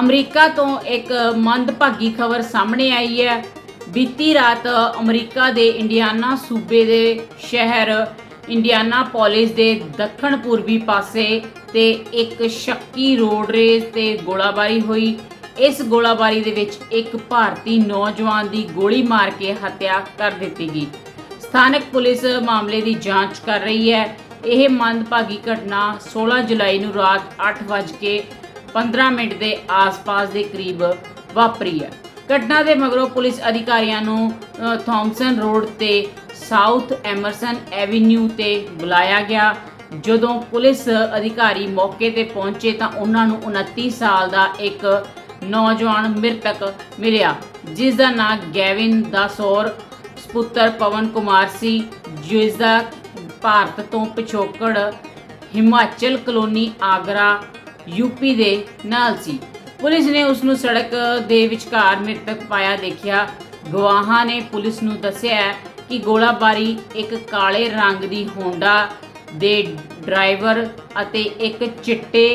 America ਤੋਂ ਇੱਕ ਮੰਦਭਾਗੀ ਖਬਰ ਸਾਹਮਣੇ ਆਈ ਹੈ। ਬੀਤੀ ਰਾਤ ਅਮਰੀਕਾ ਦੇ ਇੰਡੀਆਨਾ ਸੂਬੇ ਦੇ ਸ਼ਹਿਰ ਇੰਡੀਆਨਾ ਪੋਲਿਸ ਦੇ ਦੱਖਣ ਪੂਰਬੀ ਪਾਸੇ ਤੇ ਇੱਕ ਸ਼ੱਕੀ ਰੋਡ ਰੇਸ ਤੇ ਗੋਲਾਬਾਰੀ ਹੋਈ। ਇਸ ਗੋਲਾਬਾਰੀ ਦੇ ਵਿੱਚ ਇੱਕ ਭਾਰਤੀ ਨੌਜਵਾਨ ਦੀ ਗੋਲੀ ਮਾਰ ਕੇ ਹੱਤਿਆ ਕਰ ਦਿੱਤੀ ਗਈ। ਸਥਾਨਕ ਪੁਲਿਸ ਮਾਮਲੇ ਦੀ ਜਾਂਚ ਕਰ ਰਹੀ ਹੈ। ਇਹ ਮੰਦਭਾਗੀ ਘਟਨਾ 16 ਜੁਲਾਈ ਨੂੰ ਰਾਤ 8:15 ਮਿੰਟ ਦੇ ਆਸ-ਪਾਸ ਦੇ ਕਰੀਬ ਵਾਪਰੀ ਹੈ। ਘਟਨਾ ਦੇ ਮਗਰੋਂ ਪੁਲਿਸ ਅਧਿਕਾਰੀਆਂ ਨੂੰ ਅ, ਥੌਮਸਨ ਰੋਡ ਤੇ ਸਾਊਥ ਐਮਰਸਨ ਐਵੀਨਿਊ ਤੇ ਬੁਲਾਇਆ ਗਿਆ। ਜਦੋਂ ਪੁਲਿਸ ਅਧਿਕਾਰੀ ਮੌਕੇ ਤੇ ਪਹੁੰਚੇ ਤਾਂ ਉਹਨਾਂ ਨੂੰ 29 ਸਾਲ ਦਾ ਇੱਕ ਨੌਜਵਾਨ ਮ੍ਰਿਤਕ ਮਿਲਿਆ ਜਿਸ ਦਾ ਨਾਮ ਗੈਵਿਨ ਦਾਸੌਰ ਸਪੁੱਤਰ ਪਵਨ ਕੁਮਾਰ ਸੀ ਜਿਸ ਦਾ ਭਾਰਤ ਤੋਂ ਪਿਛੋਕੜ ਹਿਮਾਚਲ ਕਲੋਨੀ ਆਗਰਾ ਯੂਪੀ ਦੇ ਨਾਲ ਸੀ। ਪੁਲਿਸ ਨੇ ਉਸ ਨੂੰ ਸੜਕ ਦੇ ਵਿਚਕਾਰ ਮ੍ਰਿਤਕ ਪਾਇਆ ਦੇਖਿਆ। ਗਵਾਹਾਂ ਨੇ ਪੁਲਿਸ ਨੂੰ ਦੱਸਿਆ ਕਿ ਗੋਲਾਬਾਰੀ ਇੱਕ ਕਾਲੇ ਰੰਗ ਦੀ ਹੋਂਡਾ ਦੇ ਡਰਾਈਵਰ ਅਤੇ ਇੱਕ ਚਿੱਟੇ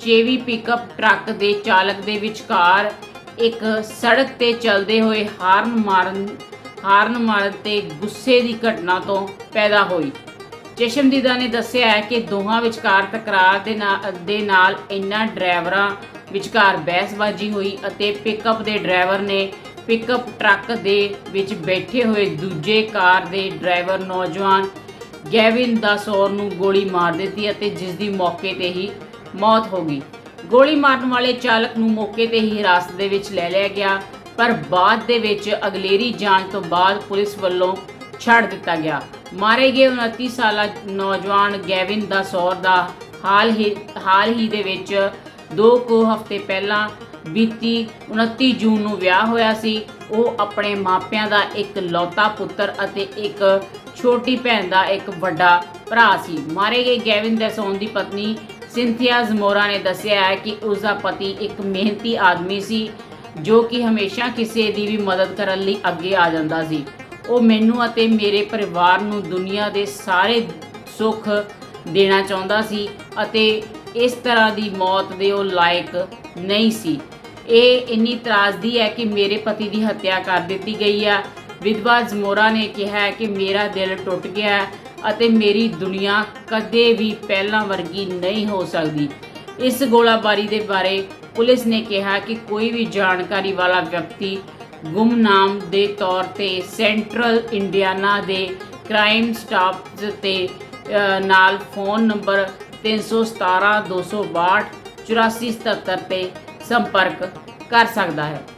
ਚੇਵੀ ਪਿਕਅਪ ਟਰੱਕ ਦੇ ਚਾਲਕ ਦੇ ਵਿਚਕਾਰ ਇੱਕ ਸੜਕ ਤੇ ਚੱਲਦੇ ਹੋਏ ਹਾਰਨ ਮਾਰਨ ਹਾਰਨ ਮਾਰਨ ਤੇ ਗੁੱਸੇ ਦੀ ਘਟਨਾ ਤੋਂ ਪੈਦਾ ਹੋਈ। ਚਸ਼ਮਦੀਦਾ ਨੇ ਦੱਸਿਆ ਹੈ ਕਿ ਦੋਹਾਂ ਵਿਚਕਾਰ ਤਕਰਾਰ ਦੇ ਨਾਲ ਦੇ ਨਾਲ ਇਨ੍ਹਾਂ ਡਰਾਈਵਰਾਂ ਵਿਚਕਾਰ ਬਹਿਸਬਾਜ਼ੀ ਹੋਈ ਅਤੇ ਪਿਕਅਪ ਦੇ ਡਰਾਈਵਰ ਨੇ ਪਿਕਅਪ ਟਰੱਕ ਦੇ ਵਿੱਚ ਬੈਠੇ ਹੋਏ ਦੂਜੇ ਕਾਰ ਦੇ ਡਰਾਈਵਰ ਨੌਜਵਾਨ ਗੈਵਿਨ ਦਾਸੌਰ ਨੂੰ ਗੋਲੀ ਮਾਰ ਦਿੱਤੀ ਅਤੇ ਜਿਸ ਦੀ ਮੌਕੇ ਤੇ ਹੀ ਮੌਤ ਹੋ ਗਈ। ਗੋਲੀ ਮਾਰਨ ਵਾਲੇ ਚਾਲਕ ਨੂੰ ਮੌਕੇ ਤੇ ਹੀ ਹਿਰਾਸਤ ਦੇ ਵਿੱਚ ਲੈ ਲਿਆ ਗਿਆ, ਪਰ ਬਾਅਦ ਦੇ ਵਿੱਚ ਅਗਲੇਰੀ ਜਾਂਚ ਤੋਂ ਬਾਅਦ ਪੁਲਿਸ ਵੱਲੋਂ ਛੱਡ ਦਿੱਤਾ ਗਿਆ। ਮਾਰੇ ਗਏ 29 ਸਾਲਾ ਨੌਜਵਾਨ ਗੈਵਿਨ ਦਾਸੌਰ ਦਾ ਹਾਲ ਹੀ ਹਾਲ ਹੀ ਦੇ ਵਿੱਚ ਦੋ ਕੁ ਹਫ਼ਤੇ ਪਹਿਲਾਂ ਬੀਤੀ 29 ਜੂਨ ਨੂੰ ਵਿਆਹ ਹੋਇਆ ਸੀ। ਉਹ ਆਪਣੇ ਮਾਪਿਆਂ ਦਾ ਇੱਕ ਲੌਤਾ ਪੁੱਤਰ ਅਤੇ ਇੱਕ ਛੋਟੀ ਭੈਣ ਦਾ ਇੱਕ ਵੱਡਾ ਭਰਾ ਸੀ। ਮਾਰੇ ਗਏ ਗੈਵਿਨ ਦਸੌਨ ਦੀ ਪਤਨੀ ਸਿੰਥੀਆ ਜ਼ਮੋਰਾ ਨੇ ਦੱਸਿਆ ਹੈ ਕਿ ਉਸ ਦਾ ਪਤੀ ਇੱਕ ਮਿਹਨਤੀ ਆਦਮੀ ਸੀ, ਜੋ ਕਿ ਹਮੇਸ਼ਾ ਕਿਸੇ ਦੀ ਵੀ ਮਦਦ ਕਰਨ ਲਈ ਅੱਗੇ ਆ ਜਾਂਦਾ ਸੀ। ਉਹ ਮੈਨੂੰ ਅਤੇ ਮੇਰੇ ਪਰਿਵਾਰ ਨੂੰ ਦੁਨੀਆ ਦੇ ਸਾਰੇ ਸੁੱਖ ਦੇਣਾ ਚਾਹੁੰਦਾ ਸੀ ਅਤੇ ਇਸ ਤਰ੍ਹਾਂ ਦੀ ਮੌਤ ਦੇ ਉਹ ਲਾਇਕ ਨਹੀਂ ਸੀ। ਇਹ ਇੰਨੀ ਤਰਾਸਦੀ ਹੈ ਕਿ ਮੇਰੇ ਪਤੀ ਦੀ ਹੱਤਿਆ ਕਰ ਦਿੱਤੀ ਗਈ ਹੈ ਵਿਧਵਾ ਜ਼ਮੋਰਾ ਨੇ ਕਿਹਾ ਕਿ ਮੇਰਾ ਦਿਲ ਟੁੱਟ ਗਿਆ ਅਤੇ ਮੇਰੀ ਦੁਨੀਆ ਕਦੇ ਵੀ ਪਹਿਲਾਂ ਵਰਗੀ ਨਹੀਂ ਹੋ ਸਕਦੀ। ਇਸ ਗੋਲਾਬਾਰੀ ਦੇ ਬਾਰੇ ਪੁਲਿਸ ਨੇ ਕਿਹਾ ਕਿ ਕੋਈ ਵੀ ਜਾਣਕਾਰੀ ਵਾਲਾ ਵਿਅਕਤੀ ਗੁੰਮਨਾਮ ਦੇ ਤੌਰ ਤੇ ਸੈਂਟਰਲ ਇੰਡੀਆਨਾ ਦੇ ਕ੍ਰਾਈਮ ਸਟਾਫ ਤੇ ਨਾਲ ਫੋਨ ਨੰਬਰ 317 262 8477 ਤੇ ਸੰਪਰਕ ਕਰ ਸਕਦਾ ਹੈ।